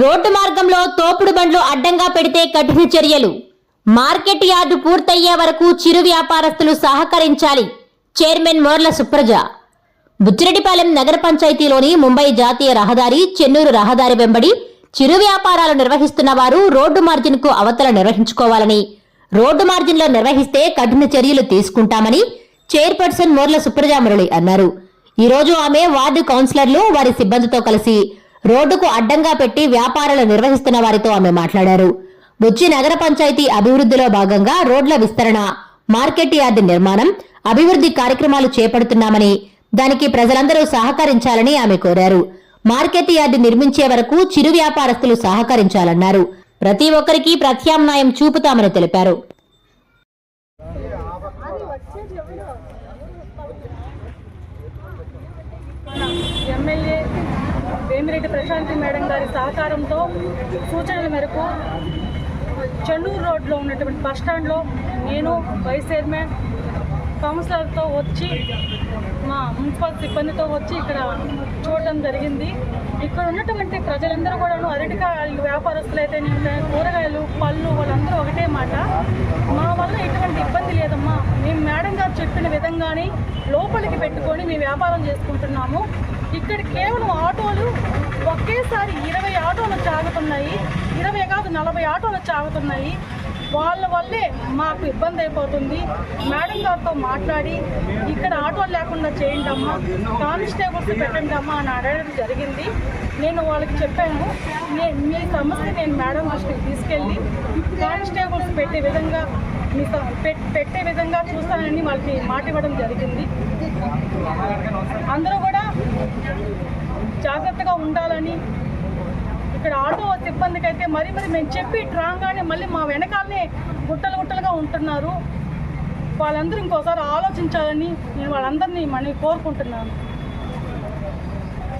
Road మార్గంలో తోపుడు బండ్లు అడ్డంగా పెడితే కఠిన చర్యలు. మార్కెట్ యార్డు పూర్తయ్యే వరకు చిరు వ్యాపారస్తులు సహకరించాలి. చైర్మన్ మోర్ల సుప్రజ. బుచ్చిరెడ్డిపాలెం నగర పంచాయతీలోని ముంబై జాతీయ రహదారి చెన్నూరు రహదారి వెంబడి చిరు వ్యాపారాలు నిర్వహిస్తున్న వారు రోడ్డు మార్జిన్కు అవతల నిర్వహించుకోవాలని రోడ్డు మార్జిన్లో నిర్వహిస్తే కఠిన చర్యలు తీసుకుంటామని చైర్పర్సన్ మోర్ల సుప్రజామురళి అన్నారు. ఈరోజు ఆమె వార్డు కౌన్సిలర్లు వారి సిబ్బందితో కలిసి రోడ్డుకు అడ్డంగా పెట్టి వ్యాపారాలు నిర్వహిస్తున్న వారితో ఆమె మాట్లాడారు. బుచ్చి నగర పంచాయతీ అభివృద్ధిలో భాగంగా రోడ్ల విస్తరణ మార్కెట్ యార్డ్ నిర్మాణం అభివృద్ధి కార్యక్రమాలు చేపడుతున్నామని దానికి ప్రజలందరూ సహకరించాలని ఆమె కోరారు. మార్కెట్ యార్డ్ నిర్మించే వరకు చిరు వ్యాపారస్తులు సహకరించాలన్నారు. ప్రతి ఒక్కరికి ప్రత్యామ్నాయం చూపుతామని తెలిపారు. ఎమ్మెల్యే వేమిరెడ్డి ప్రశాంతి మేడం గారి సహకారంతో సూచనల మేరకు చెన్నూరు రోడ్లో ఉన్నటువంటి బస్ స్టాండ్లో నేను వైస్ చైర్మన్ కౌన్సిలర్తో వచ్చి మా మున్సిపల్ సిబ్బందితో వచ్చి ఇక్కడ చూడడం జరిగింది. ఇక్కడ ఉన్నటువంటి ప్రజలందరూ కూడాను అరటికాయలు వ్యాపారస్తులు అయితే కూరగాయలు పళ్ళు వాళ్ళందరూ ఒకటే మాట. మా వల్ల ఎటువంటి ఇబ్బంది లేదమ్మా. మేము మేడం గారు చెప్పిన విధంగానే లోపలికి పెట్టుకొని మేము వ్యాపారం చేసుకుంటున్నాము. ఇక్కడ కేవలం ఆటోలు ఒకేసారి ఇరవై ఆటోలు వచ్చి ఇరవై కాదు నలభై ఆటోలు వచ్చి వాళ్ళ వల్లే మాకు ఇబ్బంది అయిపోతుంది. మేడం గారితో మాట్లాడి ఇక్కడ ఆటోలు లేకుండా చేయండి అమ్మా కానిస్టేబుల్స్ పెట్టండి అమ్మా అని అడగడం జరిగింది. నేను వాళ్ళకి చెప్పాను నేను మీ సమస్య నేను మేడం దృష్టికి తీసుకెళ్ళి కానిస్టేబుల్స్ పెట్టే విధంగా మీ పెట్టే విధంగా చూస్తానని వాళ్ళకి మాట ఇవ్వడం జరిగింది. అందరూ కూడా జాగ్రత్తగా ఉండాలని ఇక్కడ ఆటో సిబ్బందికి అయితే మరి మరి మేము చెప్పి రాగానే మళ్ళీ మా వెనకాలనే గుట్టలు గుట్టలుగా ఉంటున్నారు. వాళ్ళందరూ ఇంకోసారి ఆలోచించాలని నేను వాళ్ళందరినీ మనీ కోరుకుంటున్నాను.